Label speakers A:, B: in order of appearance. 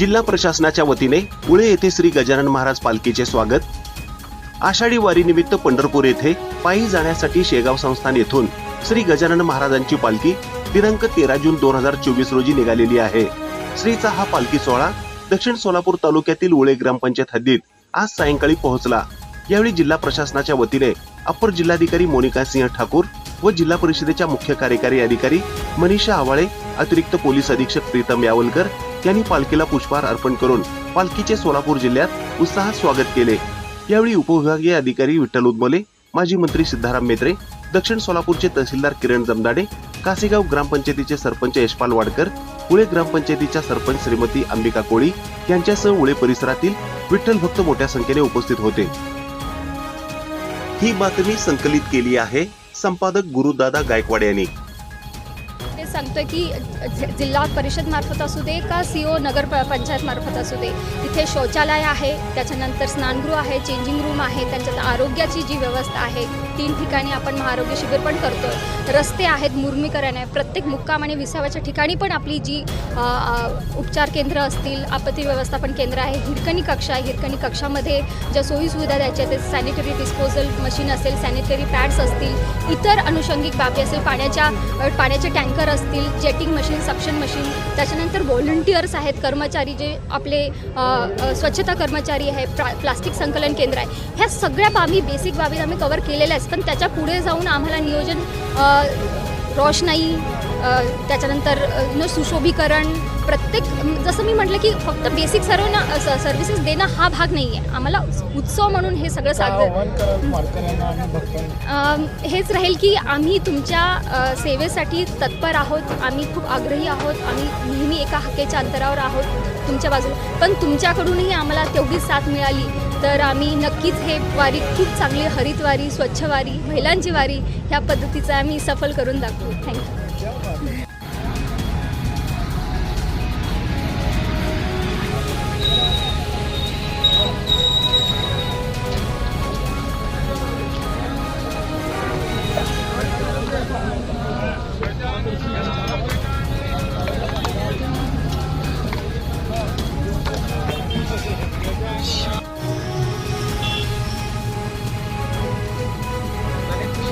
A: जिल्हा प्रशासनाच्या वतीने उळे येथे श्री गजानन महाराज पालखीचे स्वागत. आषाढी वारीनिमित्त पंढरपूर येथे पायी जाण्यासाठी शेगाव संस्थान येथून श्री गजानन महाराजांची पालखी दिनांक तेरा जून दोन हजार चोवीस रोजी निघालेली आहे. श्रीचा हा पालखी सोहळा दक्षिण सोलापूर तालुक्यातील उळे ग्रामपंचायत हद्दीत आज सायंकाळी पोहोचला. यावेळी जिल्हा प्रशासनाच्या वतीने अप्पर जिल्हाधिकारी मोनिका सिंह ठाकूर व जिल्हा परिषदेच्या मुख्य कार्यकारी अधिकारी मनीषा आवाळे अतिरिक्त पोलीस अधीक्षक प्रीतम यावलकर यांनी पालखीला पुष्पहार अर्पण करून पालखीचे सोलापूर जिल्ह्यात उत्साहात स्वागत केले. यावेळी उपविभागीय अधिकारी विठ्ठल उदमले माजी मंत्री सिद्धाराम मेत्रे दक्षिण सोलापूरचे तहसीलदार किरण जमदाडे कासेगाव ग्रामपंचायतीचे सरपंच यशपाल वाडकर उळे ग्रामपंचायतीच्या सरपंच श्रीमती अंबिका कोळी यांच्यासह उळे परिसरातील विठ्ठल भक्त मोठ्या संख्येने उपस्थित होते. ही बातमी संकलित केली आहे संपादक गुरुदादा गायकवाड यांनी.
B: सांगतोय की जिल्हा परिषद मार्फत असू दे का सी ओ नगर प- पंचायत मार्फत असू दे तिथे शौचालय आहे त्याच्यानंतर स्नानगृह आहे चेंजिंग रूम आहे त्यांच्यात आरोग्याची जी व्यवस्था आहे तीन ठिकाणी आपण महाआरोग्य शिबिर पण करतोय. रस्ते आहेत मुर्मीकरण आहे प्रत्येक मुक्काम आणि विसाव्याच्या ठिकाणी पण आपली जी उपचार केंद्र असतील आपत्ती व्यवस्थापन केंद्र आहे हिरकणी कक्षा आहे हिरकणी कक्षामध्ये ज्या सोयीसुविधा द्यायच्या ते सॅनिटरी डिस्पोजल मशीन असेल सॅनिटरी पॅड्स असतील इतर अनुषंगिक बाबी असेल पाण्याच्या पाण्याचे टँकर असतील जेटिंग मशीन सक्शन मशीन त्याच्यानंतर व्हॉलंटियर्स आहेत कर्मचारी जे आपले स्वच्छता कर्मचारी आहे प्रा प्लास्टिक संकलन केंद्र आहे. ह्या सगळ्या बाबी बेसिक बाबी आम्ही कवर केलेल्या आहेत. पण त्याच्या पुढे जाऊन आम्हाला नियोजन रोषणाई त्याच्यानंतर नो सुशोभीकरण प्रत्येक जसं मी म्हटलं की फक्त बेसिक सर्व सर्व्हिसेस देणं हा भाग नाही आहे आम्हाला उत्सव म्हणून हे सगळं साजरं अम, हेच राहील की आम्ही तुमच्या सेवेसाठी तत्पर आहोत. आम्ही खूप आग्रही आहोत. आम्ही नेहमी एका हक्केच्या अंतरावर आहोत तुमच्या बाजूला. पण तुमच्याकडूनही आम्हाला तेवढीच साथ मिळाली तर आम्ही नक्कीच हे वारी खूप चांगली हरित वारी स्वच्छ वारी महिलांची वारी ह्या पद्धतीचं आम्ही सफल करून दाखवू. 请